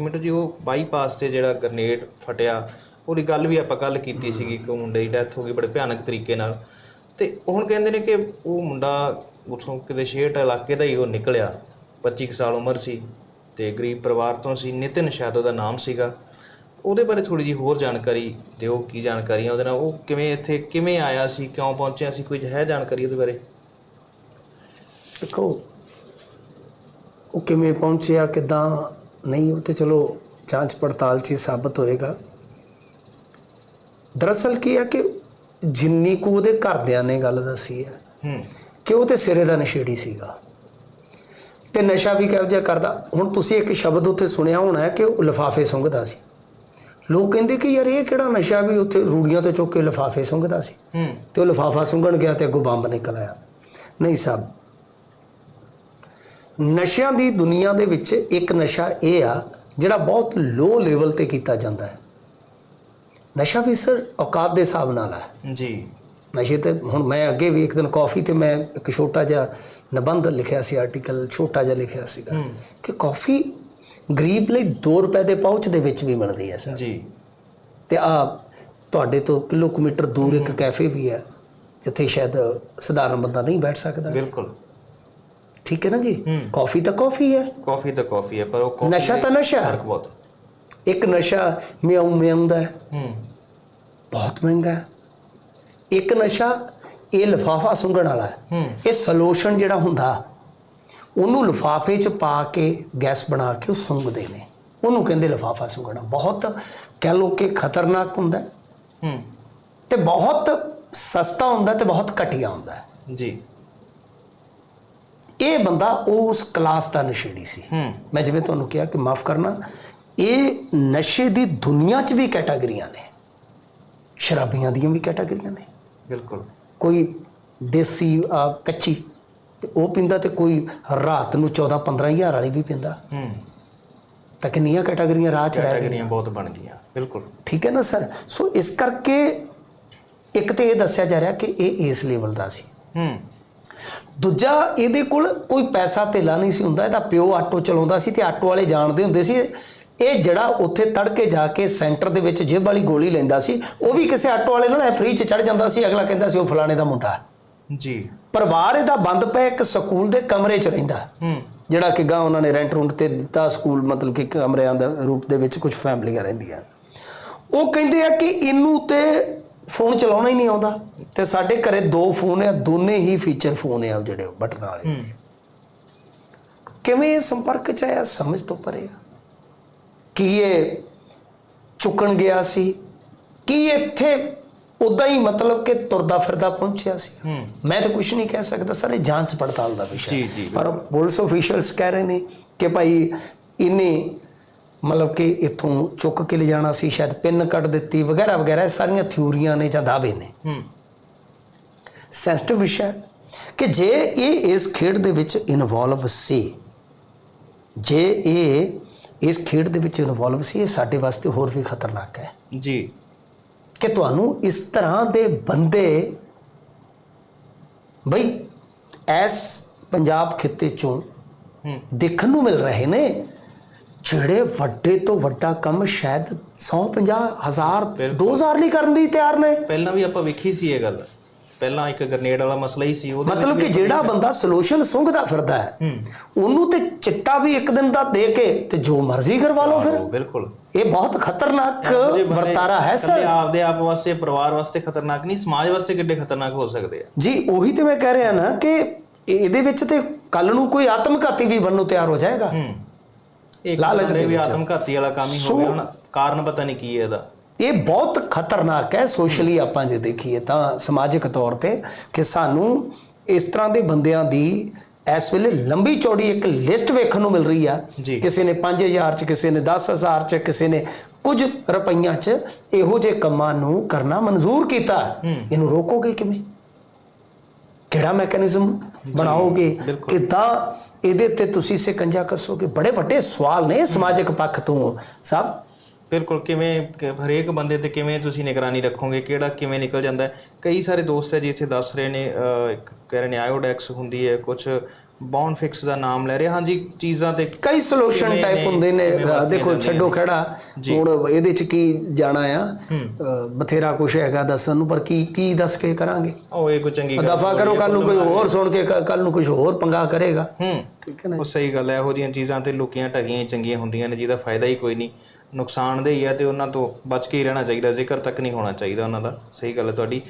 ਮਿੰਟੂ ਜੀ ਉਹ ਬਾਈਪਾਸ ਤੇ ਜਿਹੜਾ ਗ੍ਰਨੇਡ ਫਟਿਆ ਉਹਦੀ ਗੱਲ ਵੀ ਆਪਾਂ ਕੱਲ ਕੀਤੀ ਸੀਗੀ ਕਿ ਉਹ ਮੁੰਡੇ ਦੀ ਡੈਥ ਹੋ ਗਈ ਬੜੇ ਭਿਆਨਕ ਤਰੀਕੇ ਨਾਲ। ਤੇ ਹੁਣ ਕਹਿੰਦੇ ਨੇ ਕਿ ਉਹ ਮੁੰਡਾ ਉਥੋਂ ਕਿਤੇ ਸ਼ੇਟ ਇਲਾਕੇ ਦਾ ਹੀ ਉਹ ਨਿਕਲਿਆ 25 ਕੁ ਸਾਲ ਉਮਰ ਸੀ ਤੇ ਗਰੀਬ ਪਰਿਵਾਰ ਤੋਂ ਸੀ ਨਿਤਿਨ ਸ਼ਾਇਦ ਉਹਦਾ ਨਾਮ ਸੀਗਾ। ਉਹਦੇ ਬਾਰੇ ਥੋੜੀ ਜੀ ਹੋਰ ਜਾਣਕਾਰੀ ਦਿਓ ਕੀ ਜਾਣਕਾਰੀ ਆ ਉਹਦੇ ਨਾਲ ਉਹ ਕਿਵੇਂ ਇੱਥੇ ਕਿਵੇਂ ਆਇਆ ਸੀ ਕਿਉਂ ਪਹੁੰਚਿਆ ਸੀ ਕੋਈ ਹੈ ਜਾਣਕਾਰੀ ਉਹਦੇ ਬਾਰੇ? ਦੇਖੋ ਉਹ ਕਿਵੇਂ ਪਹੁੰਚਿਆ ਕਿਦਾਂ ਨਹੀਂ ਉਹ ਤੇ ਚਲੋ ਜਾਂਚ ਪੜਤਾਲ 'ਚ ਸਾਬਤ ਹੋਏਗਾ ਦਰਅਸਲ ਕੀ ਹੈ ਕਿ ਜਿੰਨੀ ਕੁ ਉਹਦੇ ਘਰਦਿਆਂ ਨੇ ਗੱਲ ਦੱਸੀ ਹੈ ਹੂੰ ਕਿ ਉਹ ਤੇ ਸਿਰੇ ਦਾ ਨਸ਼ੇੜੀ ਸੀਗਾ ਤੇ ਨਸ਼ਾ ਵੀ ਕਿਹੋ ਜਿਹਾ ਕਰਦਾ ਹੁਣ ਤੁਸੀਂ ਇੱਕ ਸ਼ਬਦ ਉੱਥੇ ਸੁਣਿਆ ਹੋਣਾ ਹੈ ਕਿ ਉਹ ਲਿਫਾਫੇ ਸੁੰਘਦਾ ਸੀ ਲੋਕ ਕਹਿੰਦੇ ਕਿ ਯਾਰ ਇਹ ਕਿਹੜਾ ਨਸ਼ਾ ਵੀ ਉੱਥੇ ਰੂੜੀਆਂ ਤੋਂ ਚੁੱਕ ਕੇ ਲਿਫਾਫੇ ਸੁੰਘਦਾ ਸੀ ਹੂੰ ਤੇ ਉਹ ਲਿਫਾਫਾ ਸੁੰਘਣ ਗਿਆ ਤੇ ਅੱਗੋਂ ਬੰਬ ਨਿਕਲ ਆਇਆ ਨਹੀਂ ਸਾਹਿਬ ਨਸ਼ਿਆਂ ਦੀ ਦੁਨੀਆ ਦੇ ਵਿੱਚ ਇੱਕ ਨਸ਼ਾ ਇਹ ਆ ਜਿਹੜਾ ਬਹੁਤ ਲੋ ਲੈਵਲ ਤੇ ਕੀਤਾ ਜਾਂਦਾ ਹੈ। ਨਸ਼ਾ ਵੀ ਸਰ ਔਕਾਤ ਦੇ ਹਿਸਾਬ ਨਾਲ ਹੈ। ਜੀ। ਨਸ਼ੇ ਤੇ ਹੁਣ ਮੈਂ ਅੱਗੇ ਵੀ ਇੱਕ ਦਿਨ ਕਾਫੀ ਤੇ ਮੈਂ ਇੱਕ ਛੋਟਾ ਜਿਹਾ ਨਿਬੰਧ ਲਿਖਿਆ ਸੀ ਆਰਟੀਕਲ ਛੋਟਾ ਜਿਹਾ ਲਿਖਿਆ ਸੀਗਾ ਕਿ ਕਾਫੀ ਗਰੀਬ ਲਈ 2 ਰੁਪਏ ਦੇ ਪਾਉਚ ਦੇ ਵਿੱਚ ਵੀ ਮਿਲਦੀ ਹੈ ਸਰ। ਜੀ। ਤੇ ਆ ਤੁਹਾਡੇ ਤੋਂ ਕਿਲੋਮੀਟਰ ਦੂਰ ਇੱਕ ਕੈਫੇ ਵੀ ਹੈ ਜਿੱਥੇ ਸ਼ਾਇਦ ਸਧਾਰਨ ਬੰਦਾ ਨਹੀਂ ਬੈਠ ਸਕਦਾ। ਬਿਲਕੁਲ। ਠੀਕ ਹੈ ਨਾ ਜੀ? ਕਾਫੀ ਤਾਂ ਕਾਫੀ ਹੈ। ਕਾਫੀ ਤਾਂ ਕਾਫੀ ਹੈ ਪਰ ਉਹ coffee ਨਸ਼ਾ ਤਾਂ ਨਸ਼ਾ। ਫ਼ਰਕ ਬਹੁਤ। ਇੱਕ ਨਸ਼ਾ ਮਿਆਉਂ ਮਿਆਉਂਦਾ ਹੈ। ਹੂੰ। ਬਹੁਤ ਮਹਿੰਗਾ ਹੈ। ਇੱਕ ਨਸ਼ਾ ਇਹ ਲਿਫਾਫਾ ਸੁੰਘਣ ਵਾਲਾ ਹੈ। ਇਹ ਸੋਲੂਸ਼ਨ ਜਿਹੜਾ ਹੁੰਦਾ ਉਹਨੂੰ ਲਿਫਾਫੇ 'ਚ ਪਾ ਕੇ ਗੈਸ ਬਣਾ ਕੇ ਉਹ ਸੁੰਘਦੇ ਨੇ। ਉਹਨੂੰ ਕਹਿੰਦੇ ਲਿਫਾਫਾ ਸੁੰਘਣਾ। ਬਹੁਤ ਕਹਿ ਲੋ ਕਿ ਖਤਰਨਾਕ ਹੁੰਦਾ ਹੈ। ਤੇ ਬਹੁਤ ਸਸਤਾ ਹੁੰਦਾ ਤੇ ਬਹੁਤ ਘਟੀਆ ਹੁੰਦਾ ਜੀ। ਇਹ ਬੰਦਾ ਉਸ ਕਲਾਸ ਦਾ ਨਸ਼ੇੜੀ ਸੀ। ਮੈਂ ਜਿਵੇਂ ਤੁਹਾਨੂੰ ਕਿਹਾ ਕਿ ਮਾਫ ਕਰਨਾ ਇਹ ਨਸ਼ੇ ਦੀ ਦੁਨੀਆ 'ਚ ਵੀ ਕੈਟਾਗਰੀਆਂ ਨੇ। ਸ਼ਰਾਬੀਆਂ ਦੀਆਂ ਵੀ ਕੈਟਾਗਰੀਆਂ ਨੇ। ਬਿਲਕੁਲ। ਕੋਈ ਦੇਸੀ ਕੱਚੀ ਉਹ ਪੀਂਦਾ ਤੇ ਕੋਈ ਰਾਤ ਨੂੰ 14 15 ਹਜ਼ਾਰ ਵਾਲੀ ਵੀ ਪੀਂਦਾ। ਹੂੰ। ਤਾਂ ਕਿੰਨੀਆਂ ਕੈਟਾਗਰੀਆਂ ਰਾਹ 'ਚ ਰਹਿ ਗਈਆਂ? ਕੈਟਾਗਰੀਆਂ ਬਹੁਤ ਬਣ ਗਈਆਂ ਬਿਲਕੁਲ। ਠੀਕ ਹੈ ਨਾ ਸਰ? ਸੋ ਇਸ ਕਰਕੇ ਇੱਕ ਤੇ ਇਹ ਦੱਸਿਆ ਜਾ ਰਿਹਾ ਕਿ ਇਹ ਇਸ ਲੈਵਲ ਦਾ ਸੀ। ਹੂੰ। ਦੂਜਾ ਇਹਦੇ ਕੋਲ ਕੋਈ ਪੈਸਾ ਧੇਲਾ ਨਹੀਂ ਸੀ ਹੁੰਦਾ ਇਹਦਾ ਪਿਓ ਆਟੋ ਚਲਾਉਂਦਾ ਸੀ ਤੇ ਆਟੋ ਵਾਲੇ ਜਾਣਦੇ ਹੁੰਦੇ ਸੀ। ਇਹ ਜਿਹੜਾ ਉੱਥੇ ਤੜਕੇ ਜਾ ਕੇ ਸੈਂਟਰ ਦੇ ਵਿੱਚ ਜੇਬ ਵਾਲੀ ਗੋਲੀ ਲੈਂਦਾ ਸੀ ਉਹ ਵੀ ਕਿਸੇ ਆਟੋ ਵਾਲੇ ਨਾਲ ਫ੍ਰੀ ਚ ਚੜ ਜਾਂਦਾ ਸੀ। ਅਗਲਾ ਕਹਿੰਦਾ ਸੀ ਉਹ ਫਲਾਣੇ ਦਾ ਮੁੰਡਾ। ਜੀ। ਪਰਿਵਾਰ ਇਹਦਾ ਬੰਦ ਪਿਆ ਇੱਕ ਸਕੂਲ ਦੇ ਕਮਰੇ 'ਚ ਰਹਿੰਦਾ। ਹੂੰ। ਜਿਹੜਾ ਕਿ ਗਾ ਉਹਨਾਂ ਨੇ ਰੈਂਟ ਰੂੰਟ ਤੇ ਦਿੱਤਾ ਸਕੂਲ ਮਤਲਬ ਕਿ ਕਮਰਿਆਂ ਦਾ ਰੂਪ ਦੇ ਵਿੱਚ ਕੁਝ ਫੈਮਲੀਆਂ ਰਹਿੰਦੀਆਂ। ਉਹ ਕਹਿੰਦੇ ਆ ਕਿ ਇਹਨੂੰ ਤੇ ਫੋਨ ਚਲਾਉਣਾ ਹੀ ਨਹੀਂ ਆਉਂਦਾ। ਤੇ ਸਾਡੇ ਘਰੇ ਦੋ ਫੋਨ ਆ ਦੋਨੇ ਹੀ ਫੀਚਰ ਫੋਨ ਆ ਜਿਹੜੇ ਬਟਨ ਵਾਲੇ ਕਿਵੇਂ ਇਹ ਸੰਪਰਕ ਚ ਆਇਆ ਸਮਝ ਤੋਂ ਪਰੇ ਆ। ਕੀ ਇਹ ਚੁੱਕਣ ਗਿਆ ਸੀ? ਕੀ ਇੱਥੇ ਉਦਾਂ ਹੀ ਮਤਲਬ ਕਿ ਤੁਰਦਾ ਫਿਰਦਾ ਪਹੁੰਚਿਆ ਸੀ? ਮੈਂ ਤਾਂ ਕੁਝ ਨਹੀਂ ਕਹਿ ਸਕਦਾ ਸਰ ਇਹ ਜਾਂਚ ਪੜਤਾਲ ਦਾ ਵਿਸ਼ਾ ਪਰ ਪੁਲਿਸ ਅਫੀਸ਼ੀਅਲਸ ਕਹਿ ਰਹੇ ਨੇ ਕਿ ਭਾਈ ਇਹਨੇ ਮਤਲਬ ਕਿ ਇੱਥੋਂ ਚੁੱਕ ਕੇ ਲਿਜਾਣਾ ਸੀ ਸ਼ਾਇਦ ਪਿੰਨ ਕੱਢ ਦਿੱਤੀ ਵਗੈਰਾ ਵਗੈਰਾ ਇਹ ਸਾਰੀਆਂ ਥਿਊਰੀਆਂ ਨੇ ਜਾਂ ਦਾਅਵੇ ਨੇ। ਹੂੰ। ਸੈਂਸਿਟਿਵ ਵਿਸ਼ਾ ਕਿ ਜੇ ਇਹ ਇਸ ਖੇਡ ਦੇ ਵਿੱਚ ਇਨਵੋਲਵ ਸੀ ਜੇ ਇਹ ਇਸ ਖੇਡ ਦੇ ਵਿੱਚ ਇਨਵੋਲਵ ਸੀ ਇਹ ਸਾਡੇ ਵਾਸਤੇ ਹੋਰ ਵੀ ਖਤਰਨਾਕ ਹੈ। ਜੀ। ਕਿ ਤੁਹਾਨੂੰ ਇਸ ਤਰ੍ਹਾਂ ਦੇ ਬੰਦੇ ਬਈ ਐਸ ਪੰਜਾਬ ਖਿੱਤੇ ਚੋਂ ਦੇਖਣ ਨੂੰ ਮਿਲ ਰਹੇ ਨੇ ਜਿਹੜੇ ਵੱਡੇ ਤੋਂ ਵੱਡਾ ਕੰਮ ਸ਼ਾਇਦ 150 ਹਜ਼ਾਰ ਬਿਲਕੁਲ। 2000 ਲਈ ਕਰਨ ਲਈ ਤਿਆਰ ਨੇ। ਪਹਿਲਾਂ ਵੀ ਆਪਾਂ ਵੇਖੀ ਸੀ ਇਹ ਗੱਲ। ਪਹਿਲਾਂ ਇੱਕ ਗ੍ਰਨੇਡ ਵਾਲਾ ਮਸਲਾ ਹੀ ਸੀ ਉਹਦੇ ਮਤਲਬ ਕਿ ਜਿਹੜਾ ਬੰਦਾ ਸੋਲੂਸ਼ਨ ਸੁੰਘਦਾ ਫਿਰਦਾ ਹੈ ਉਹਨੂੰ ਤੇ ਚਿੱਟਾ ਵੀ ਇੱਕ ਦਿਨ ਦਾ ਦੇ ਕੇ ਤੇ ਜੋ ਮਰਜ਼ੀ ਕਰਵਾ ਲਓ ਫਿਰ। ਬਿਲਕੁਲ। ਇਹ ਬਹੁਤ ਖਤਰਨਾਕ ਵਰਤਾਰਾ ਹੈ ਸਰ। ਆਪਦੇ ਆਪ ਵਾਸਤੇ ਪਰਿਵਾਰ ਵਾਸਤੇ ਖਤਰਨਾਕ ਨਹੀਂ ਸਮਾਜ ਵਾਸਤੇ ਕਿੱਡੇ ਖਤਰਨਾਕ ਹੋ ਸਕਦੇ ਆ। ਜੀ ਉਹੀ ਤੇ ਮੈਂ ਕਹਿ ਰਿਹਾ ਨਾ ਕਿ ਇਹਦੇ ਵਿੱਚ ਤੇ ਕੱਲ ਨੂੰ ਕੋਈ ਆਤਮਘਾਤੀ ਵੀ ਬਣਨ ਨੂੰ ਤਿਆਰ ਹੋ ਜਾਏਗਾ। ਲਾਲਚ ਦੇ ਵੀ ਵਿੱਚ। ਆਤਮਘਾਤੀ ਵਾਲਾ ਕੰਮ ਹੀ ਹੋ ਗਿਆ ਹੁਣ ਕਾਰਨ ਪਤਾ ਨਹੀਂ ਕੀ ਹੈ ਇਹਦਾ। ਇਹ ਬਹੁਤ ਖਤਰਨਾਕ ਹੈ ਸੋਸ਼ਲੀ ਆਪਾਂ ਜੇ ਦੇਖੀਏ ਤਾਂ ਸਮਾਜਿਕ ਤੌਰ ਤੇ ਕਿ ਸਾਨੂੰ ਇਸ ਤਰ੍ਹਾਂ ਦੇ ਬੰਦਿਆਂ ਦੀ ਇਸ ਵੇਲੇ ਲੰਬੀ ਚੌੜੀ ਇੱਕ ਲਿਸਟ ਵੇਖਣ ਨੂੰ ਮਿਲ ਰਹੀ ਆ। ਜੀ। ਕਿਸੇ ਨੇ 5000 ਚ ਕਿਸੇ ਨੇ 10000 ਚ ਕਿਸੇ ਨੇ ਕੁਝ ਰੁਪਈਆਂ ਚ ਇਹੋ ਜਿਹੇ ਕੰਮਾਂ ਨੂੰ ਕਰਨਾ ਮਨਜ਼ੂਰ ਕੀਤਾ। ਇਹਨੂੰ ਰੋਕੋਗੇ ਕਿਵੇਂ? ਕਿਹੜਾ ਮੈਕੈਨਿਜ਼ਮ ਬਣਾਓਗੇ। ਕਿੱਦਾਂ ਇਹਦੇ ਤੇ ਤੁਸੀਂ ਸਿਕੰਜਾ ਕੱਸੋਗੇ? ਬੜੇ ਵੱਡੇ ਸਵਾਲ ਨੇ ਸਮਾਜਿਕ ਪੱਖ ਤੋਂ ਸਭ ਬਿਲਕੁਲ ਕਿਵੇਂ ਹਰੇਕ ਬੰਦੇ ਤੇ ਕਿਵੇਂ ਤੁਸੀਂ ਨਿਗਰਾਨੀ ਰੱਖੋਗੇ? ਕਿਹੜਾ ਕਿਵੇਂ ਨਿਕਲ ਜਾਂਦਾ ਹੈ? ਕਈ ਸਾਰੇ ਦੋਸਤ ਹੈ ਜੀ ਇੱਥੇ ਦੱਸ ਰਹੇ ਨੇ ਕਹਿ ਰਹੇ ਨੇ ਆਇਓਡੈਕਸ ਹੁੰਦੀ ਹੈ ਕੁਝ ਬੌਨ ਫਿਕਸ ਦਾ ਨਾਮ ਲੈ ਰਹੇ ਹਾਂਜੀ ਚੀਜ਼ਾਂ ਤੇ ਕਈ ਸੋਲੂਸ਼ਨ ਟਾਈਪ ਹੁੰਦੇ ਨੇ। ਦੇਖੋ ਛੱਡੋ। ਖੜਾ ਹੁਣ ਇਹਦੇ ਚ ਕੀ ਜਾਣਾ ਆ? ਬਥੇਰਾ ਕੁਝ ਹੈਗਾ ਦੱਸਣ ਨੂੰ ਪਰ ਕੀ ਕੀ ਦੱਸ ਕੇ ਕਰਾਂਗੇ? ਉਹ ਇਹ ਕੋਈ ਚੰਗੀ ਗੱਲ ਦਫਾ ਕਰੋ ਕੱਲ ਨੂੰ ਕੋਈ ਹੋਰ ਸੁਣ ਕੇ ਕੱਲ ਨੂੰ ਕੁਝ ਹੋਰ ਪੰਗਾ ਕਰੇਗਾ। ਠੀਕ ਹੈ ਨਾ ਉਹ ਸਹੀ ਗੱਲ ਹੈ ਇਹੋ ਜਿਹੀਆਂ ਚੀਜ਼ਾਂ ਤੇ ਲੁਕੀਆਂ ਢਗੀਆਂ ਹੀ ਚੰਗੀਆਂ ਹੁੰਦੀਆਂ ਨੇ ਜਿਹਦਾ ਫਾਇਦਾ ਹੀ ਕੋਈ ਨਹੀਂ। ਨੁਕਸਾਨਦੇਹ ਹੀ ਹੈ ਤੇ ਉਹਨਾਂ ਤੋਂ ਬਚ ਕੇ ਹੀ ਰਹਿਣਾ ਚਾਹੀਦਾ ਜ਼ਿਕਰ ਤੱਕ ਨਹੀਂ ਹੋਣਾ ਚਾਹੀਦਾ ਉਹਨਾਂ ਦਾ। ਸਹੀ ਗੱਲ ਹੈ ਤੁਹਾਡੀ।